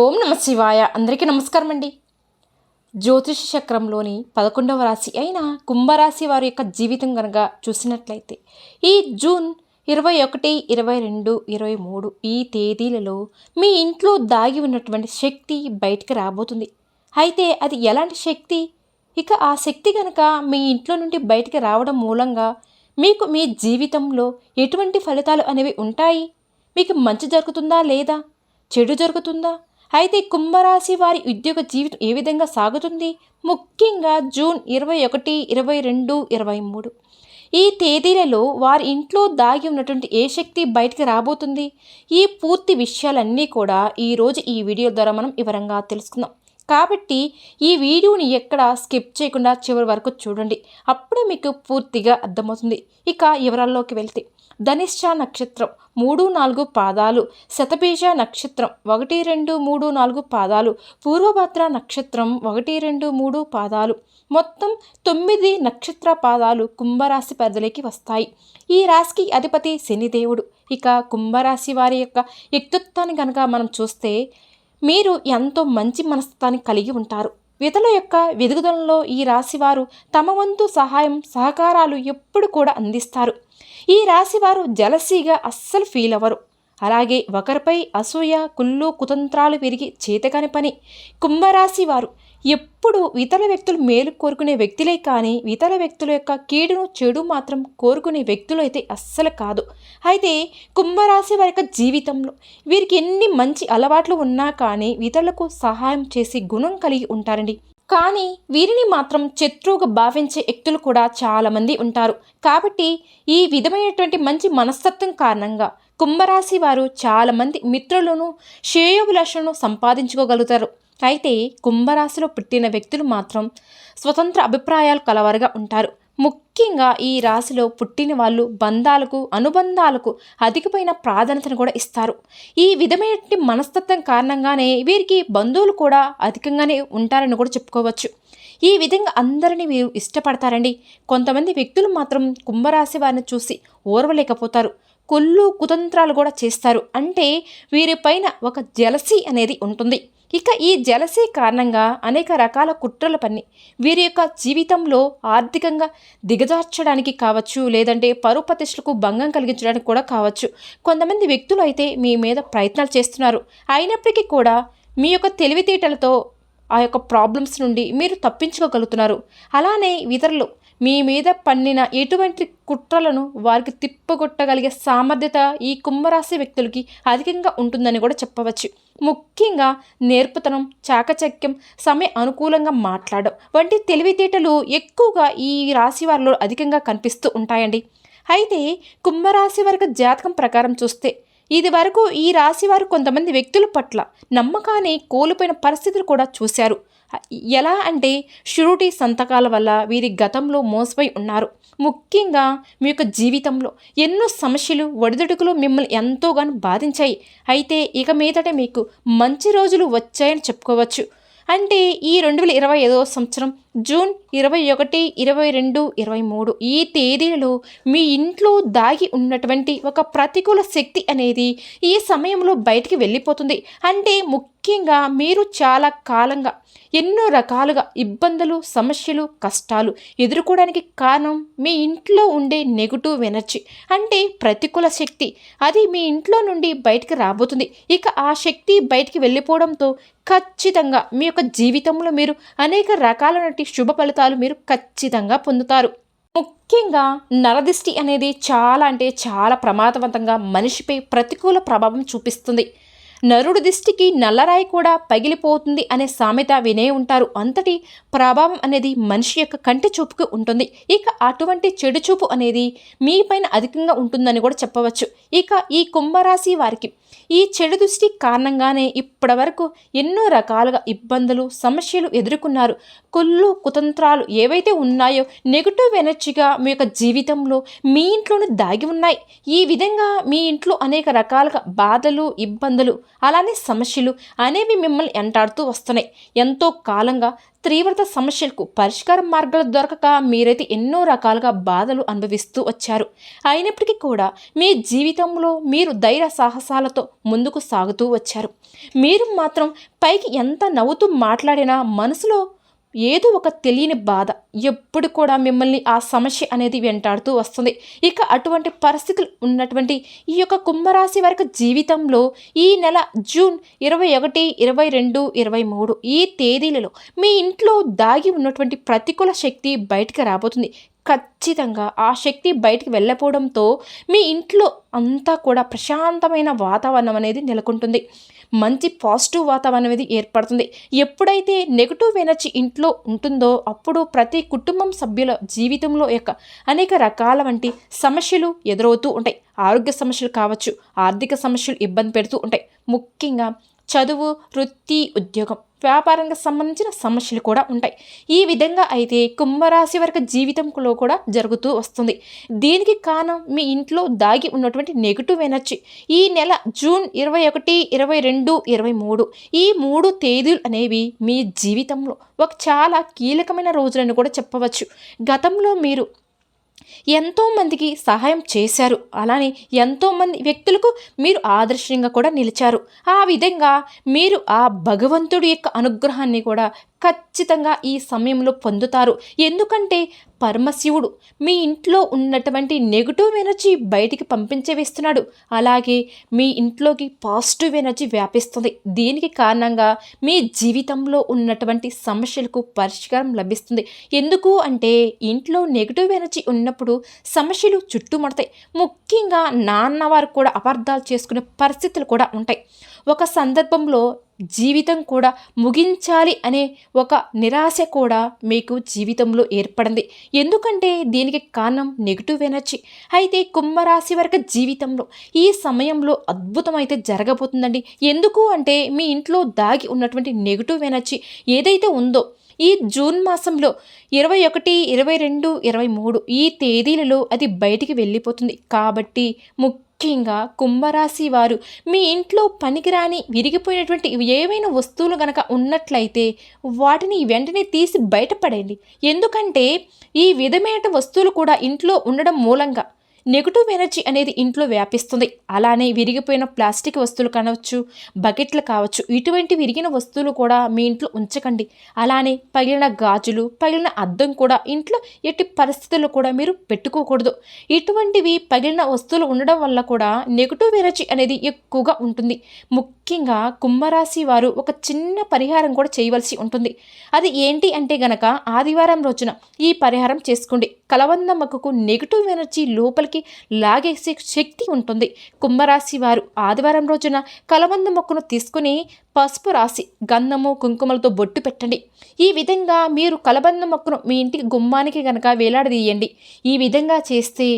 ఓం నమ శివాయ. అందరికీ నమస్కారం అండి జ్యోతిష చక్రంలోని పదకొండవ రాశి అయిన కుంభరాశి వారి యొక్క జీవితం కనుక చూసినట్లయితే ఈ జూన్ ఇరవై ఒకటి ఇరవై రెండు ఇరవై మూడు ఈ తేదీలలో మీ ఇంట్లో దాగి ఉన్నటువంటి శక్తి బయటికి రాబోతుంది. అయితే అది ఎలాంటి శక్తి? ఇక ఆ శక్తి కనుక మీ ఇంట్లో నుండి బయటికి రావడం మూలంగా మీకు మీ జీవితంలో ఎటువంటి ఫలితాలు అనేవి ఉంటాయి? మీకు మంచి జరుగుతుందా లేదా? చెడు జరుగుతుందా? అయితే కుంభరాశి వారి ఉద్యోగ జీవితం ఏ విధంగా సాగుతుంది? ముఖ్యంగా జూన్ ఇరవై ఒకటి ఇరవై రెండు ఇరవై మూడు. ఈ తేదీలలో వారి ఇంట్లో దాగి ఉన్నటువంటి ఏ శక్తి బయటికి రాబోతుంది? ఈ పూర్తి విషయాలన్నీ కూడా ఈరోజు ఈ వీడియో ద్వారా మనం వివరంగా తెలుసుకుందాం. కాబట్టి ఈ వీడియోని ఎక్కడ స్కిప్ చేయకుండా చివరి వరకు చూడండి. అప్పుడే మీకు పూర్తిగా అర్థమవుతుంది. ఇక వివరాల్లోకి వెళ్తే ధనిష్ట నక్షత్రం మూడు నాలుగు పాదాలు శతబీజ నక్షత్రం ఒకటి రెండు మూడు నాలుగు పాదాలు పూర్వభద్ర నక్షత్రం ఒకటి రెండు మూడు పాదాలు. మొత్తం తొమ్మిది నక్షత్ర పాదాలు కుంభరాశి పరిధిలోకి వస్తాయి. ఈ రాశికి అధిపతి శనిదేవుడు. ఇక కుంభరాశి వారి యొక్క వ్యక్తిత్వాన్ని కనుక మనం చూస్తే మీరు ఎంతో మంచి మనస్తత్వాన్ని కలిగి ఉంటారు. విధుల యొక్క వెదుగుదలలో ఈ రాశివారు తమ వంతు సహాయం సహకారాలు ఎప్పుడు కూడా అందిస్తారు. ఈ రాశివారు జలసీగా అస్సలు ఫీల్ అవ్వరు. అలాగే ఒకరిపై అసూయ కుళ్ళు కుతంత్రాలు పెరిగి చేతకాని పని. కుంభరాశి వారు ఎప్పుడు ఇతర వ్యక్తులు మేలు కోరుకునే వ్యక్తులే కానీ ఇతర వ్యక్తుల యొక్క కీడును చెడు మాత్రం కోరుకునే వ్యక్తులు అయితే అస్సలు కాదు. అయితే కుంభరాశి వారి యొక్క జీవితంలో వీరికి ఎన్ని మంచి అలవాట్లు ఉన్నా కానీ ఇతరులకు సహాయం చేసే గుణం కలిగి ఉంటారండి. కానీ వీరిని మాత్రం శత్రువుగా భావించే వ్యక్తులు కూడా చాలామంది ఉంటారు. కాబట్టి ఈ విధమైనటువంటి మంచి మనస్తత్వం కారణంగా కుంభరాశి వారు చాలామంది మిత్రులను శ్రేయోభిలాషలను సంపాదించుకోగలుగుతారు. అయితే కుంభరాశిలో పుట్టిన వ్యక్తులు మాత్రం స్వతంత్ర అభిప్రాయాలు కలవారుగా ఉంటారు. ముఖ్యంగా ఈ రాశిలో పుట్టిన వాళ్ళు బంధాలకు అనుబంధాలకు అధికమైన ప్రాధాన్యతను కూడా ఇస్తారు. ఈ విధమైన మనస్తత్వం కారణంగానే వీరికి బంధువులు కూడా అధికంగానే ఉంటారని కూడా చెప్పుకోవచ్చు. ఈ విధంగా అందరినీ వీరు ఇష్టపడతారండి. కొంతమంది వ్యక్తులు మాత్రం కుంభరాశి వారిని చూసి ఓర్వలేకపోతారు. కుళ్ళు కుతంత్రాలు కూడా చేస్తారు. అంటే వీరిపైన ఒక జలసి అనేది ఉంటుంది. ఇక ఈ జలసీ కారణంగా అనేక రకాల కుట్రల పని వీరి యొక్క జీవితంలో ఆర్థికంగా దిగజార్చడానికి కావచ్చు లేదంటే పరువు ప్రతిష్టలకు భంగం కలిగించడానికి కూడా కావచ్చు. కొంతమంది వ్యక్తులు అయితే మీ మీద ప్రయత్నాలు చేస్తున్నారు. అయినప్పటికీ కూడా మీ యొక్క తెలివితేటలతో ఆ యొక్క ప్రాబ్లమ్స్ నుండి మీరు తప్పించుకోగలుగుతున్నారు. అలానే ఇతరులు మీ మీద పన్నిన ఎటువంటి కుట్రలను వారికి తిప్పగొట్టగలిగే సామర్థ్యత ఈ కుంభరాశి వ్యక్తులకి అధికంగా ఉంటుందని కూడా చెప్పవచ్చు. ముఖ్యంగా నేర్పుతనం చాకచక్యం సమయ అనుకూలంగా మాట్లాడడం వంటి తెలివితేటలు ఎక్కువగా ఈ రాశి వారిలో అధికంగా కనిపిస్తూ ఉంటాయండి. అయితే కుంభరాశి వారికి జాతకం ప్రకారం చూస్తే ఇది వరకు ఈ రాశి వారు కొంతమంది వ్యక్తుల పట్ల నమ్మకాన్ని కోల్పోయిన పరిస్థితులు కూడా చూశారు. ఎలా అంటే షూరిటీ సంతకాల వల్ల వీరి గతంలో మోసపోయి ఉన్నారు. ముఖ్యంగా మీ యొక్క జీవితంలో ఎన్నో సమస్యలు ఒడిదుడుకులు మిమ్మల్ని ఎంతోగానో బాధించాయి. అయితే ఇక మీదట మీకు మంచి రోజులు వచ్చాయని చెప్పుకోవచ్చు. అంటే ఈ రెండు వేల ఇరవై ఐదవ సంవత్సరం జూన్ ఇరవై ఒకటి ఇరవై రెండు ఇరవై మూడు. ఈ తేదీలలో మీ ఇంట్లో దాగి ఉన్నటువంటి ఒక ప్రతికూల శక్తి అనేది ఈ సమయంలో బయటికి వెళ్ళిపోతుంది. అంటే ముఖ్యంగా మీరు చాలా కాలంగా ఎన్నో రకాలుగా ఇబ్బందులు సమస్యలు కష్టాలు ఎదుర్కోవడానికి కారణం మీ ఇంట్లో ఉండే నెగిటివ్ ఎనర్జీ. అంటే ప్రతికూల శక్తి అది మీ ఇంట్లో నుండి బయటికి రాబోతుంది. ఇక ఆ శక్తి బయటికి వెళ్ళిపోవడంతో ఖచ్చితంగా మీ యొక్క జీవితంలో మీరు అనేక రకాలైన శుభ ఫలితాలు మీరు ఖచ్చితంగా పొందుతారు. ముఖ్యంగా నరదిష్టి అనేది చాలా అంటే చాలా ప్రమాదవంతంగా మనిషిపై ప్రతికూల ప్రభావం చూపిస్తుంది. నరుడు దిష్టికి నల్లరాయి కూడా పగిలిపోతుంది అనే సామెత వినే ఉంటారు. అంతటి ప్రభావం అనేది మనిషి యొక్క కంటి చూపుకు ఉంటుంది. ఇక అటువంటి చెడు చూపు అనేది మీ పైన అధికంగా ఉంటుందని కూడా చెప్పవచ్చు. ఇక ఈ కుంభరాశి వారికి ఈ చెడు దృష్టి కారణంగానే ఇప్పటి వరకు ఎన్నో రకాలుగా ఇబ్బందులు సమస్యలు ఎదుర్కొన్నారు. కుళ్ళు కుతంత్రాలు ఏవైతే ఉన్నాయో నెగిటివ్ ఎనర్జీగా మీ యొక్క జీవితంలో మీ ఇంట్లోనే దాగి ఉన్నాయి. ఈ విధంగా మీ ఇంట్లో అనేక రకాలుగా బాధలు ఇబ్బందులు అలానే సమస్యలు అనేవి మిమ్మల్ని ఎంటాడుతూ వస్తున్నాయి. ఎంతో కాలంగా తీవ్రత సమస్యలకు పరిష్కార మార్గాలు దొరకక మీరైతే ఎన్నో రకాలుగా బాధలు అనుభవిస్తూ వచ్చారు. అయినప్పటికీ కూడా మీ జీవితంలో మీరు ధైర్య సాహసాలతో ముందుకు సాగుతూ వచ్చారు. మీరు మాత్రం పైకి ఎంత నవ్వుతూ మాట్లాడినా మనసులో ఏదో ఒక తెలియని బాధ ఎప్పుడు కూడా మిమ్మల్ని ఆ సమస్య అనేది వెంటాడుతూ వస్తుంది. ఇక అటువంటి పరిస్థితులు ఉన్నటువంటి ఈ యొక్క కుంభరాశి వరకు జీవితంలో ఈ నెల జూన్ ఇరవై ఒకటి ఇరవై రెండు ఇరవై మూడు ఈ తేదీలలో మీ ఇంట్లో దాగి ఉన్నటువంటి ప్రతికూల శక్తి బయటకు రాబోతుంది. ఖచ్చితంగా ఆ శక్తి బయటికి వెళ్ళపోవడంతో మీ ఇంట్లో అంతా కూడా ప్రశాంతమైన వాతావరణం అనేది నెలకొంటుంది. మంచి పాజిటివ్ వాతావరణం అనేది ఏర్పడుతుంది. ఎప్పుడైతే నెగిటివ్ ఎనర్జీ ఇంట్లో ఉంటుందో అప్పుడు ప్రతి కుటుంబం సభ్యుల జీవితంలో యొక్క అనేక రకాల వంటి సమస్యలు ఎదురవుతూ ఉంటాయి. ఆరోగ్య సమస్యలు కావచ్చు ఆర్థిక సమస్యలు ఇబ్బంది పెడుతూ ఉంటాయి. ముఖ్యంగా చదువు వృత్తి ఉద్యోగం వ్యాపారంగా సంబంధించిన సమస్యలు కూడా ఉంటాయి. ఈ విధంగా అయితే కుంభరాశి వరకు జీవితంలో కూడా జరుగుతూ వస్తుంది. దీనికి కారణం మీ ఇంట్లో దాగి ఉన్నటువంటి నెగిటివ్ ఎనర్జీ. ఈ నెల జూన్ ఇరవై ఒకటి ఇరవై రెండు ఇరవై మూడు ఈ మూడు తేదీలు అనేవి మీ జీవితంలో ఒక చాలా కీలకమైన రోజులను కూడా చెప్పవచ్చు. గతంలో మీరు ఎంతోమందికి సహాయం చేశారు. అలానే ఎంతోమంది వ్యక్తులకు మీరు ఆదర్శంగా కూడా నిలిచారు. ఆ విధంగా మీరు ఆ భగవంతుడి యొక్క అనుగ్రహాన్ని కూడా ఖచ్చితంగా ఈ సమయంలో పొందుతారు. ఎందుకంటే పరమశివుడు మీ ఇంట్లో ఉన్నటువంటి నెగిటివ్ ఎనర్జీ బయటికి పంపించే వేస్తున్నాడు. అలాగే మీ ఇంట్లోకి పాజిటివ్ ఎనర్జీ వ్యాపిస్తుంది. దీనికి కారణంగా మీ జీవితంలో ఉన్నటువంటి సమస్యలకు పరిష్కారం లభిస్తుంది. ఎందుకు అంటే ఇంట్లో నెగిటివ్ ఎనర్జీ ఉన్నప్పుడు సమస్యలు చుట్టుముడతాయి. ముఖ్యంగా నాన్నవారు కూడా అపార్థాలు చేసుకునే పరిస్థితులు కూడా ఉంటాయి. ఒక సందర్భంలో జీవితం కూడా ముగించాలి అనే ఒక నిరాశ కూడా మీకు జీవితంలో ఏర్పడింది. ఎందుకంటే దీనికి కారణం నెగిటివ్ ఎనర్జీ. అయితే కుంభరాశి వరకు జీవితంలో ఈ సమయంలో అద్భుతం అయితే జరగబోతుందండి. ఎందుకు అంటే మీ ఇంట్లో దాగి ఉన్నటువంటి నెగిటివ్ ఎనర్జీ ఏదైతే ఉందో ఈ జూన్ మాసంలో ఇరవై ఒకటి ఇరవై రెండు ఇరవై మూడు ఈ తేదీలలో అది బయటికి వెళ్ళిపోతుంది. కాబట్టి ముఖ్య ముఖ్యంగా కుంభరాశి వారు మీ ఇంట్లో పనికిరాని విరిగిపోయినటువంటి ఏవైనా వస్తువులు గనక ఉన్నట్లయితే వాటిని వెంటనే తీసి బయటపడండి ఎందుకంటే ఈ విధమైన వస్తువులు కూడా ఇంట్లో ఉండడం మూలంగా నెగిటివ్ ఎనర్జీ అనేది ఇంట్లో వ్యాపిస్తుంది. అలానే విరిగిపోయిన ప్లాస్టిక్ వస్తువులు కావచ్చు బకెట్లు కావచ్చు ఇటువంటి విరిగిన వస్తువులు కూడా మీ ఇంట్లో ఉంచకండి. అలానే పగిలిన గాజులు పగిలిన అద్దం కూడా ఇంట్లో ఎట్టి పరిస్థితుల్లో కూడా మీరు పెట్టుకోకూడదు. ఇటువంటివి పగిలిన వస్తువులు ఉండడం వల్ల కూడా నెగిటివ్ ఎనర్జీ అనేది ఎక్కువగా ఉంటుంది. ముఖ్యంగా కుంభరాశి వారు ఒక చిన్న పరిహారం కూడా చేయవలసి ఉంటుంది. అది ఏంటి అంటే గనక ఆదివారం రోజున ఈ పరిహారం చేసుకోండి. కలవందమ్మకు నెగిటివ్ ఎనర్జీ లోపలికి లాగేసే శక్తి ఉంటుంది. కుంభరాశి వారు ఆదివారం రోజున కలబంద మొక్కను తీసుకుని పసుపు రాసి గంధము కుంకుమలతో బొట్టు పెట్టండి. ఈ విధంగా మీరు కలబంద మొక్కను మీ ఇంటికి గుమ్మానికి కనుక వేలాడదీయండి. ఈ విధంగా చేస్తే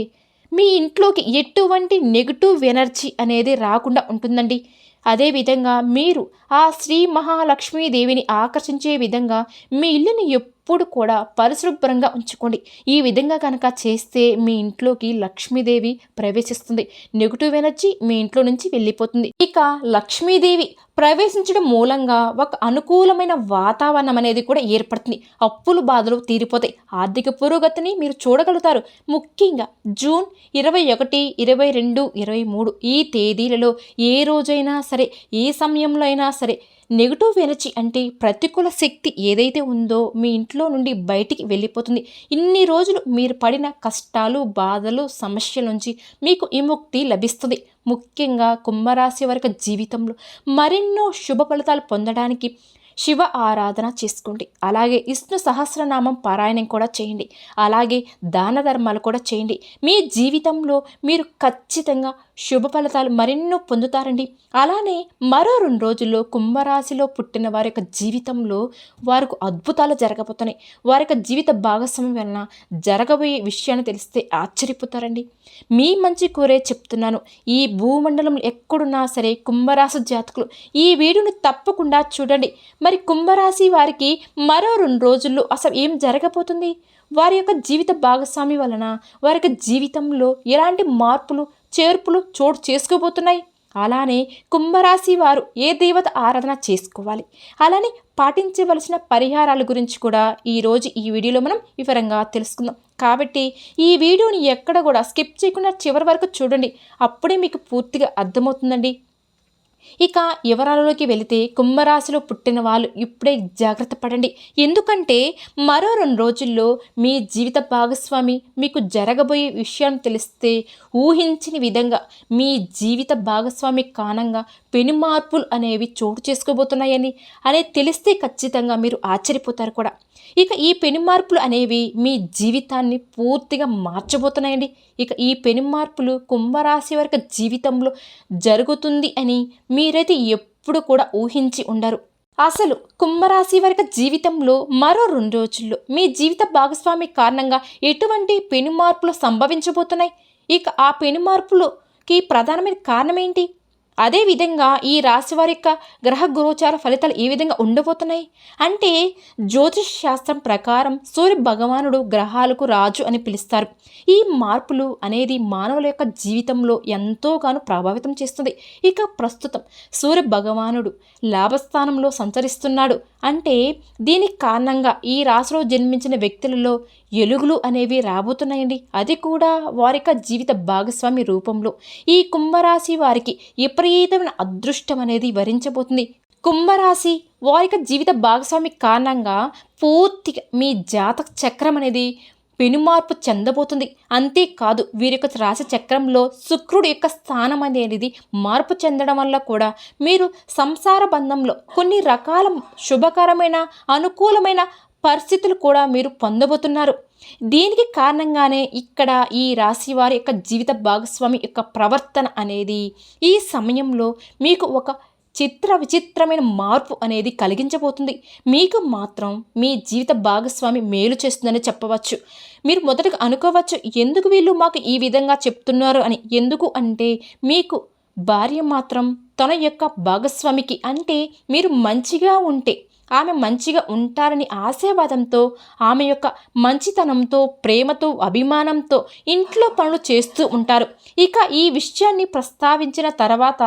మీ ఇంట్లోకి ఎటువంటి నెగిటివ్ ఎనర్జీ అనేది రాకుండా ఉంటుందండి. అదేవిధంగా మీరు ఆ శ్రీ మహాలక్ష్మీదేవిని ఆకర్షించే విధంగా మీ ఇల్లుని ఎప్పుడు కూడా పరిశుభ్రంగా ఉంచుకోండి. ఈ విధంగా కనుక చేస్తే మీ ఇంట్లోకి లక్ష్మీదేవి ప్రవేశిస్తుంది. నెగిటివ్ ఎనర్జీ మీ ఇంట్లో నుంచి వెళ్ళిపోతుంది. ఇక లక్ష్మీదేవి ప్రవేశించడం మూలంగా ఒక అనుకూలమైన వాతావరణం అనేది కూడా ఏర్పడుతుంది. అప్పులు బాధలు తీరిపోతాయి. ఆర్థిక పురోగతిని మీరు చూడగలుగుతారు. ముఖ్యంగా జూన్ ఇరవై ఒకటి ఇరవై రెండు ఇరవై మూడు ఈ తేదీలలో ఏ రోజైనా సరే ఏ సమయంలో అయినా సరే నెగిటివ్ ఎనర్జీ అంటే ప్రతికూల శక్తి ఏదైతే ఉందో మీ ఇంట్లో నుండి బయటికి వెళ్ళిపోతుంది. ఇన్ని రోజులు మీరు పడిన కష్టాలు బాధలు సమస్యల నుంచి మీకు విముక్తి లభిస్తుంది. ముఖ్యంగా కుంభరాశి వరకు జీవితంలో మరెన్నో శుభ ఫలితాలు పొందడానికి శివ ఆరాధన చేసుకోండి. అలాగే విష్ణు సహస్రనామం పారాయణం కూడా చేయండి. అలాగే దాన ధర్మాలు కూడా చేయండి. మీ జీవితంలో మీరు ఖచ్చితంగా శుభ ఫలితాలు మరెన్నో పొందుతారండి. అలానే మరో రెండు రోజుల్లో కుంభరాశిలో పుట్టిన వారి యొక్క జీవితంలో వారికి అద్భుతాలు జరగబోతున్నాయి. వారి యొక్క జీవిత భాగస్వామి వలన జరగబోయే విషయాన్ని తెలిస్తే ఆశ్చర్యపోతారండి. మీ మంచి కోరే చెప్తున్నాను. ఈ భూమండలం ఎక్కడున్నా సరే కుంభరాశి జాతకులు ఈ వీడియోని తప్పకుండా చూడండి. మరి కుంభరాశి వారికి మరో రెండు రోజుల్లో అసలు ఏం జరగబోతుంది? వారి యొక్క జీవిత భాగస్వామి వలన వారి యొక్క జీవితంలో ఎలాంటి మార్పులు చేర్పులు చోటు చేసుకోబోతున్నాయి. అలానే కుంభరాశి వారు ఏ దేవత ఆరాధన చేసుకోవాలి? అలానే పాటించవలసిన పరిహారాల గురించి కూడా ఈరోజు ఈ వీడియోలో మనం వివరంగా తెలుసుకుందాం. కాబట్టి ఈ వీడియోని ఎక్కడ కూడా స్కిప్ చేయకుండా చివరి వరకు చూడండి. అప్పుడే మీకు పూర్తిగా అర్థమవుతుందండి. ఇక వివరాలలోకి వెళితే కుంభరాశిలో పుట్టిన వాళ్ళు ఇప్పుడే జాగ్రత్త పడండి. ఎందుకంటే మరో రెండు రోజుల్లో మీ జీవిత భాగస్వామి మీకు జరగబోయే విషయం తెలిస్తే ఊహించిన విధంగా మీ జీవిత భాగస్వామి కారణంగా పెను మార్పులు అనేవి చోటు చేసుకోబోతున్నాయని. అనేది తెలిస్తే ఖచ్చితంగా మీరు ఆశ్చర్యపోతారు కూడా. ఇక ఈ పెను మార్పులు అనేవి మీ జీవితాన్ని పూర్తిగా మార్చబోతున్నాయండి. ఇక ఈ పెను మార్పులు కుంభరాశి వర్గ జీవితంలో జరుగుతుంది అని మీరైతే ఎప్పుడు కూడా ఊహించి ఉండరు. అసలు కుంభరాశి వర్గ జీవితంలో మరో రెండు రోజుల్లో మీ జీవిత భాగస్వామి కారణంగా ఎటువంటి పెను మార్పులు సంభవించబోతున్నాయి? ఇక ఆ పెను మార్పులకి ప్రధానమైన కారణం ఏంటి? అదేవిధంగా ఈ రాశి వారి యొక్క గ్రహ గోచార ఫలితాలు ఏ విధంగా ఉండబోతున్నాయి? అంటే జ్యోతిష్ శాస్త్రం ప్రకారం సూర్య భగవానుడు గ్రహాలకు రాజు అని పిలుస్తారు. ఈ మార్పులు అనేది మానవుల యొక్క జీవితంలో ఎంతోగానో ప్రభావితం చేస్తుంది. ఇక ప్రస్తుతం సూర్య భగవానుడు లాభస్థానంలో సంచరిస్తున్నాడు. అంటే దీనికి కారణంగా ఈ రాశిలో జన్మించిన వ్యక్తులలో ఎలుగులు అనేవి రాబోతున్నాయండి. అది కూడా వారి యొక్క జీవిత భాగస్వామి రూపంలో. ఈ కుంభరాశి వారికి విపరీతమైన అదృష్టం అనేది వరించబోతుంది. కుంభరాశి వారి యొక్క జీవిత భాగస్వామి కారణంగా పూర్తిగా మీ జాతక చక్రం అనేది పెనుమార్పు చెందబోతుంది. అంతేకాదు వీరి యొక్క రాశి చక్రంలో శుక్రుడు యొక్క స్థానం అనేది మార్పు చెందడం వల్ల కూడా మీరు సంసార బంధంలో కొన్ని రకాల శుభకరమైన అనుకూలమైన పరిస్థితులు కూడా మీరు పొందబోతున్నారు. దీనికి కారణంగానే ఇక్కడ ఈ రాశి వారి యొక్క జీవిత భాగస్వామి యొక్క ప్రవర్తన అనేది ఈ సమయంలో మీకు ఒక చిత్ర విచిత్రమైన మార్పు అనేది కలిగించబోతుంది. మీకు మాత్రం మీ జీవిత భాగస్వామి మేలు చేస్తుందని చెప్పవచ్చు. మీరు మొదటగా అనుకోవచ్చు ఎందుకు వీళ్ళు మాకు ఈ విధంగా చెప్తున్నారు అని? ఎందుకు అంటే మీకు భార్య మాత్రం తన యొక్క భాగస్వామికి అంటే మీరు మంచిగా ఉంటే ఆమె మంచిగా ఉంటారని ఆశీర్వాదంతో ఆమె యొక్క మంచితనంతో ప్రేమతో అభిమానంతో ఇంట్లో పనులు చేస్తూ ఉంటారు. ఇక ఈ విషయాన్ని ప్రస్తావించిన తర్వాత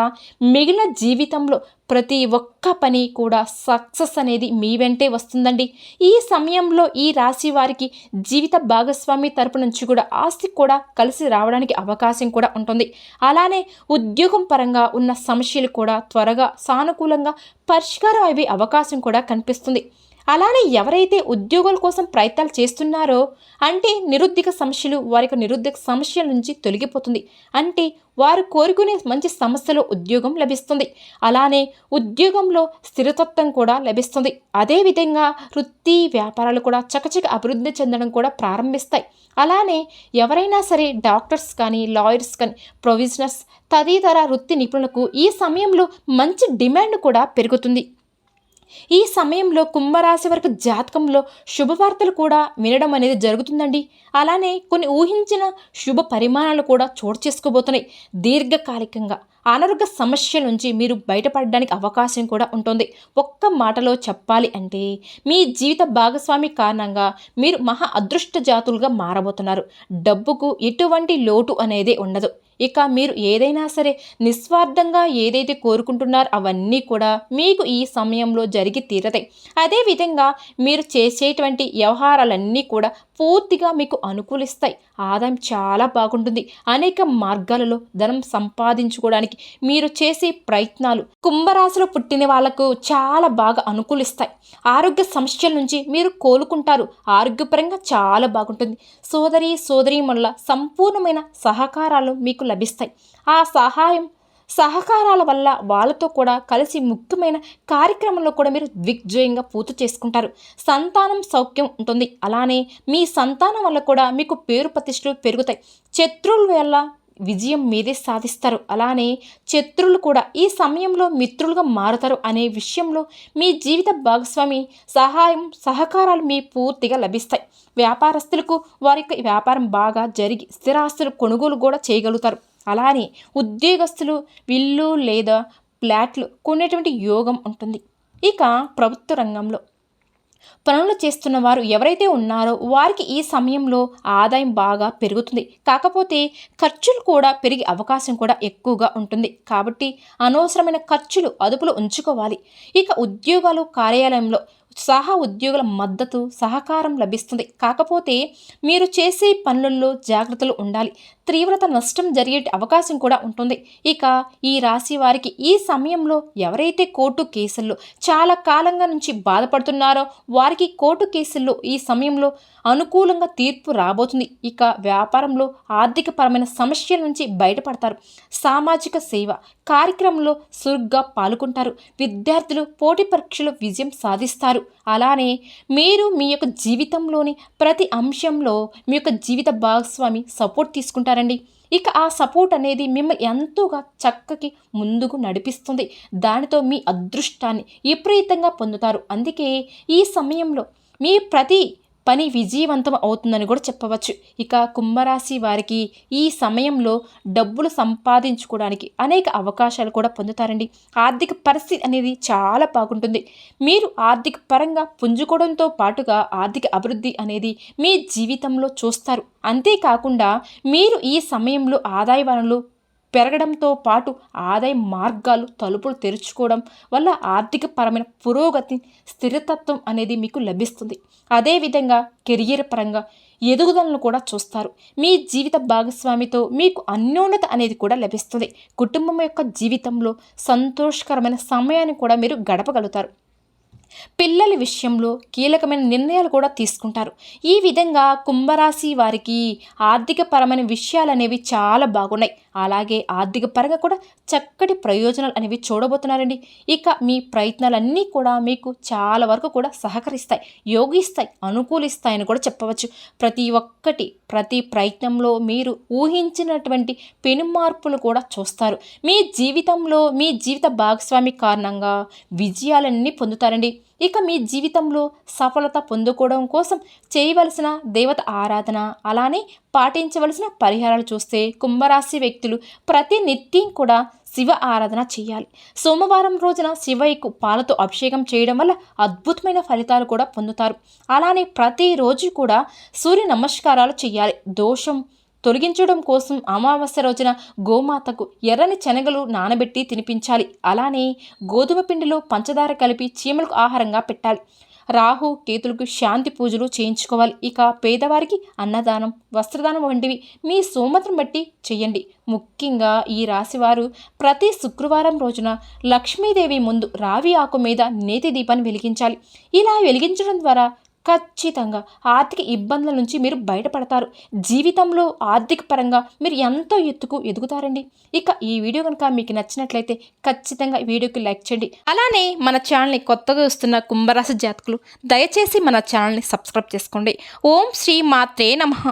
మిగిలిన జీవితంలో ప్రతి ఒక్క పని కూడా సక్సెస్ అనేది మీ వెంటే వస్తుందండి. ఈ సమయంలో ఈ రాశి వారికి జీవిత భాగస్వామి తరపు నుంచి కూడా ఆస్తి కూడా కలిసి రావడానికి అవకాశం కూడా ఉంటుంది. అలానే ఉద్యోగం పరంగా ఉన్న సమస్యలు కూడా త్వరగా సానుకూలంగా పరిష్కారం అయ్యే అవకాశం కూడా కనిపిస్తుంది. అలానే ఎవరైతే ఉద్యోగాల కోసం ప్రయత్నాలు చేస్తున్నారో అంటే నిరుద్యోగ సమస్యలు వారి యొక్క నిరుద్యోగ సమస్యల నుంచి తొలగిపోతుంది. అంటే వారు కోరుకునే మంచి సమస్యలో ఉద్యోగం లభిస్తుంది. అలానే ఉద్యోగంలో స్థిరతత్వం కూడా లభిస్తుంది. అదేవిధంగా వృత్తి వ్యాపారాలు కూడా చకచక అభివృద్ధి చెందడం కూడా ప్రారంభిస్తాయి. అలానే ఎవరైనా సరే డాక్టర్స్ కానీ లాయర్స్ కానీ ప్రొవిజనర్స్ తదితర వృత్తి నిపుణులకు ఈ సమయంలో మంచి డిమాండ్ కూడా పెరుగుతుంది. ఈ సమయంలో కుంభరాశి వరకు జాతకంలో శుభవార్తలు కూడా వినడం అనేది జరుగుతుందండి. అలానే కొన్ని ఊహించిన శుభ పరిమాణాలు కూడా చోటు చేసుకోబోతున్నాయి. దీర్ఘకాలికంగా. అనారోగ్య సమస్య నుంచి మీరు బయటపడడానికి అవకాశం కూడా ఉంటుంది. ఒక్క మాటలో చెప్పాలి అంటే మీ జీవిత భాగస్వామి కారణంగా మీరు మహా అదృష్ట జాతులుగా మారబోతున్నారు. డబ్బుకు ఎటువంటి లోటు అనేది ఉండదు. ఇక మీరు ఏదైనా సరే నిస్వార్థంగా ఏదైతే కోరుకుంటున్నారో అవన్నీ కూడా మీకు ఈ సమయంలో జరిగి తీరతాయి. అదేవిధంగా మీరు చేసేటువంటి వ్యవహారాలన్నీ కూడా పూర్తిగా మీకు అనుకూలిస్తాయి. ఆదాయం చాలా బాగుంటుంది. అనేక మార్గాలలో ధనం సంపాదించుకోవడానికి మీరు చేసే ప్రయత్నాలు కుంభరాశిలో పుట్టిన వాళ్ళకు చాలా బాగా అనుకూలిస్తాయి. ఆరోగ్య సమస్యల నుంచి మీరు కోలుకుంటారు. ఆరోగ్యపరంగా చాలా బాగుంటుంది. సోదరి సోదరి మళ్ళ సంపూర్ణమైన సహకారాలు మీకు లభిస్తాయి. ఆ సహాయం సహకారాల వల్ల వాళ్ళతో కూడా కలిసి ముఖ్యమైన కార్యక్రమంలో కూడా మీరు దిగ్జయంగా పూర్తి చేసుకుంటారు. సంతానం సౌఖ్యం ఉంటుంది. అలానే మీ సంతానం వల్ల కూడా మీకు పేరు ప్రతిష్టలు పెరుగుతాయి. శత్రువుల వల్ల విజయం మీదే సాధిస్తారు. అలానే శత్రులు కూడా ఈ సమయంలో మిత్రులుగా మారుతారు అనే విషయంలో మీ జీవిత భాగస్వామి సహాయం సహకారాలు మీ పూర్తిగా లభిస్తాయి. వ్యాపారస్తులకు వారి యొక్క వ్యాపారం బాగా జరిగి స్థిరాస్తులు కొనుగోలు కూడా చేయగలుగుతారు. అలానే ఉద్యోగస్తులు ఇల్లు లేదా ఫ్లాట్లు కొనేటువంటి యోగం ఉంటుంది. ఇక ప్రభుత్వ రంగంలో పనులు చేస్తున్న వారు ఎవరైతే ఉన్నారో వారికి ఈ సమయంలో ఆదాయం బాగా పెరుగుతుంది. కాకపోతే ఖర్చులు కూడా పెరిగే అవకాశం కూడా ఎక్కువగా ఉంటుంది. కాబట్టి అనవసరమైన ఖర్చులు అదుపులో ఉంచుకోవాలి. ఇక ఉద్యోగాలు కార్యాలయంలో సహా ఉద్యోగుల మద్దతు సహకారం లభిస్తుంది. కాకపోతే మీరు చేసే పనులలో జాగ్రత్తలు ఉండాలి. తీవ్రత నష్టం జరిగే అవకాశం కూడా ఉంటుంది. ఇక ఈ రాశి వారికి ఈ సమయంలో ఎవరైతే కోర్టు కేసుల్లో చాలా కాలంగా నుంచి బాధపడుతున్నారో వారికి కోర్టు కేసుల్లో ఈ సమయంలో అనుకూలంగా తీర్పు రాబోతుంది. ఇక వ్యాపారంలో ఆర్థికపరమైన సమస్యల నుంచి బయటపడతారు. సామాజిక సేవ కార్యక్రమంలో సురుగ్గా పాల్గొంటారు. విద్యార్థులు పోటీ పరీక్షలో విజయం సాధిస్తారు. అలానే మీరు మీ యొక్క జీవితంలోని ప్రతి అంశంలో మీ యొక్క జీవిత భాగస్వామి సపోర్ట్ తీసుకుంటారు. తీసుకుంటారండి ఇక ఆ సపోర్ట్ అనేది మిమ్మల్ని ఎంతోగా చక్కకి ముందుకు నడిపిస్తుంది. దానితో మీ అదృష్టాన్ని విపరీతంగా పొందుతారు. అందుకే ఈ సమయంలో మీ ప్రతి పని విజయవంతం అవుతుందని కూడా చెప్పవచ్చు. ఇక కుంభరాశి వారికి ఈ సమయంలో డబ్బులు సంపాదించుకోవడానికి అనేక అవకాశాలు కూడా పొందుతారండి. ఆర్థిక పరిస్థితి అనేది చాలా బాగుంటుంది. మీరు ఆర్థిక పరంగా పుంజుకోవడంతో పాటుగా ఆర్థిక అభివృద్ధి అనేది మీ జీవితంలో చూస్తారు. అంతేకాకుండా మీరు ఈ సమయంలో ఆదాయ వనరులు పెరగడంతో పాటు ఆదాయ మార్గాలు తలుపులు తెరుచుకోవడం వల్ల ఆర్థిక పరమైన పురోగతి స్థిరతత్వం అనేది మీకు లభిస్తుంది. అదేవిధంగా కెరియర్ పరంగా ఎదుగుదలను కూడా చూస్తారు. మీ జీవిత భాగస్వామితో మీకు అన్యోన్యత అనేది కూడా లభిస్తుంది. కుటుంబం యొక్క జీవితంలో సంతోషకరమైన సమయాన్ని కూడా మీరు గడపగలుగుతారు. పిల్లల విషయంలో కీలకమైన నిర్ణయాలు కూడా తీసుకుంటారు. ఈ విధంగా కుంభరాశి వారికి ఆర్థిక పరమైన విషయాలు అనేవి చాలా బాగున్నాయి. అలాగే ఆర్థిక పరంగా కూడా చక్కటి ప్రయోజనాలు అనేవి చూడబోతున్నారండి. ఇక మీ ప్రయత్నాలన్నీ కూడా మీకు చాలా వరకు కూడా సహకరిస్తాయి. యోగిస్తాయి అనుకూలిస్తాయని కూడా చెప్పవచ్చు. ప్రతి ఒక్కటి ప్రతి ప్రయత్నంలో మీరు ఊహించినటువంటి పెను మార్పులు కూడా చూస్తారు. మీ జీవితంలో మీ జీవిత భాగస్వామి కారణంగా విజయాలన్నీ పొందుతారండి. ఇక మీ జీవితంలో సఫలత పొందుకోవడం కోసం చేయవలసిన దేవత ఆరాధన అలానే పాటించవలసిన పరిహారాలు చూస్తే కుంభరాశి వ్యక్తులు ప్రతి నిత్యం కూడా శివ ఆరాధన చేయాలి. సోమవారం రోజున శివయ్యకు పాలతో అభిషేకం చేయడం వల్ల అద్భుతమైన ఫలితాలు కూడా పొందుతారు. అలానే ప్రతిరోజు కూడా సూర్య నమస్కారాలు చేయాలి. దోషం తొలగించడం కోసం అమావాస్య రోజున గోమాతకు ఎర్రని శనగలు నానబెట్టి తినిపించాలి. అలానే గోధుమ పిండిలో పంచదార కలిపి చీమలకు ఆహారంగా పెట్టాలి. రాహు కేతులకు శాంతి పూజలు చేయించుకోవాలి. ఇక పేదవారికి అన్నదానం వస్త్రదానం వంటివి మీ సోమతం బట్టి చేయండి. ముఖ్యంగా ఈ రాశివారు ప్రతి శుక్రవారం రోజున లక్ష్మీదేవి ముందు రావి ఆకు మీద నేతి దీపాన్ని వెలిగించాలి. ఇలా వెలిగించడం ద్వారా ఖచ్చితంగా ఆర్థిక ఇబ్బందుల నుంచి మీరు బయటపడతారు. జీవితంలో ఆర్థిక పరంగా మీరు ఎంతో ఎత్తుకు ఎదుగుతారండి. ఇక ఈ వీడియో కనుక మీకు నచ్చినట్లయితే ఖచ్చితంగా వీడియోకి లైక్ చేయండి. అలానే మన ఛానల్ని కొత్తగా వస్తున్న కుంభరాశి జాతకులు దయచేసి మన ఛానల్ని సబ్స్క్రైబ్ చేసుకోండి. ఓం శ్రీ మాత్రే నమః.